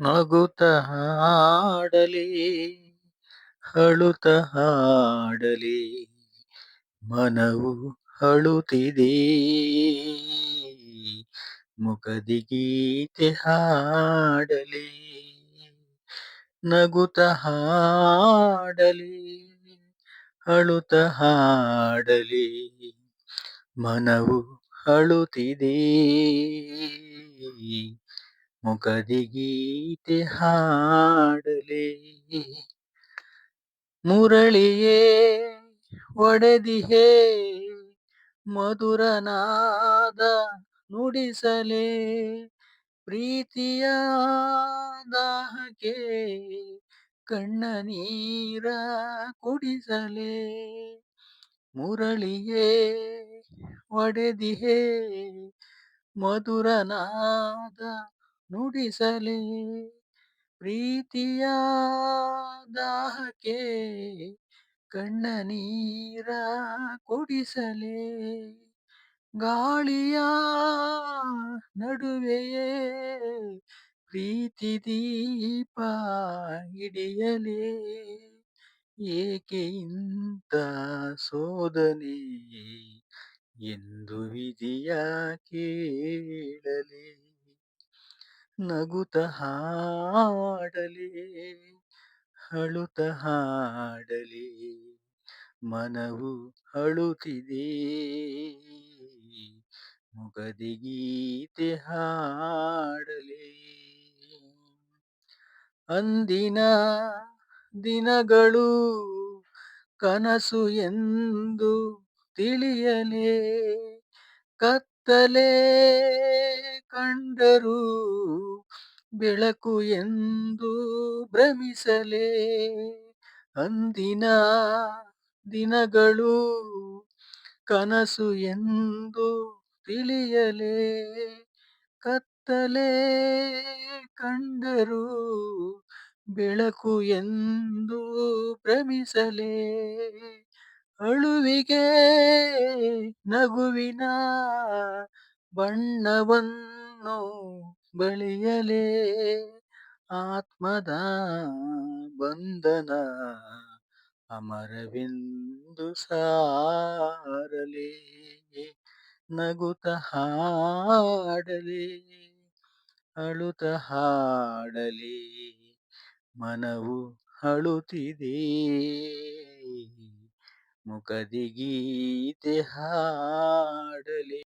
ನಗುತ್ತ ಹಾಡಲಿ, ಹಳುತ ಹಾಡಲಿ, ಮನವು ಹಳುತಿದೆ ಮುಖದಿ ಗೀತೆ ಹಾಡಲಿ, ನಗುತ ಹಾಡಲಿ ಅಳುತ ಹಾಡಲಿ, ಮನವು ಅಳುತ್ತಿದೆ ಮುಖದಿ ಗೀತೆ ಹಾಡಲಿ. ಮುರಳಿಯೇ, ಒಡೆದಿಹೇ, ಮಧುರನಾದ ನುಡಿಸಲೇ. ಪ್ರೀತಿಯ ದಾಹಕ್ಕೆ ಕಣ್ಣ ನೀರ ಕುಡಿಸಲೇ. ಮುರಳಿಯೇ, ಒಡೆದಿಹೇ, ಮಧುರನಾದ ನುಡಿಸಲೇ ಪ್ರೀತಿಯ ದಾಹಕ್ಕೆ ಕಣ್ಣ ನೀರ ಕುಡಿಸಲೇ. ಗಾಳಿಯ ನಡುವೆಯೇ ಪ್ರೀತಿ ದೀಪ ಹಿಡಿಯಲೇ. ಏಕೆ ಇಂಥ ಸೋದನೆ ಎಂದು ವಿಧಿಯ ಕೇಳಲಿ. ನಗುತ್ತ ಹಾಡಲಿ ಅಳುತ ಹಾಡಲಿ, ಮನವು ಅಳುತ್ತಿದೆ ಮುಗದಿ ಗೀತೆ ಹಾಡಲಿ. ಅಂದಿನ ದಿನಗಳು ಕನಸು ಎಂದು ತಿಳಿಯಲೇ, ಕತ್ತಲೆ ಕಂಡರೂ ಬೆಳಕು ಎಂದು ಭ್ರಮಿಸಲೇ. ಅಂದಿನ ದಿನಗಳು ಕನಸು ಎಂದು ತಿಳಿಯಲೇ. ಕತ್ತಲೆ ಕಂಡರೂ ಬೆಳಕು ಎಂದು ಭ್ರಮಿಸಲೇ. ಅಳುವಿಗೆ ನಗುವಿನ ಬಣ್ಣವನ್ನು ಬಳಿಯಲೇ ಆತ್ಮದ ಬಂಧನ ಅಮರವಿಂದು ಸಾರಲೇ ನಗುತ ಹಾಡಲಿ ಅಳುತ ಹಾಡಲಿ ಮನವು ಅಳುತ್ತಿದೆ ಮುಖದಿ ಗೀತೆ ಹಾಡಲಿ.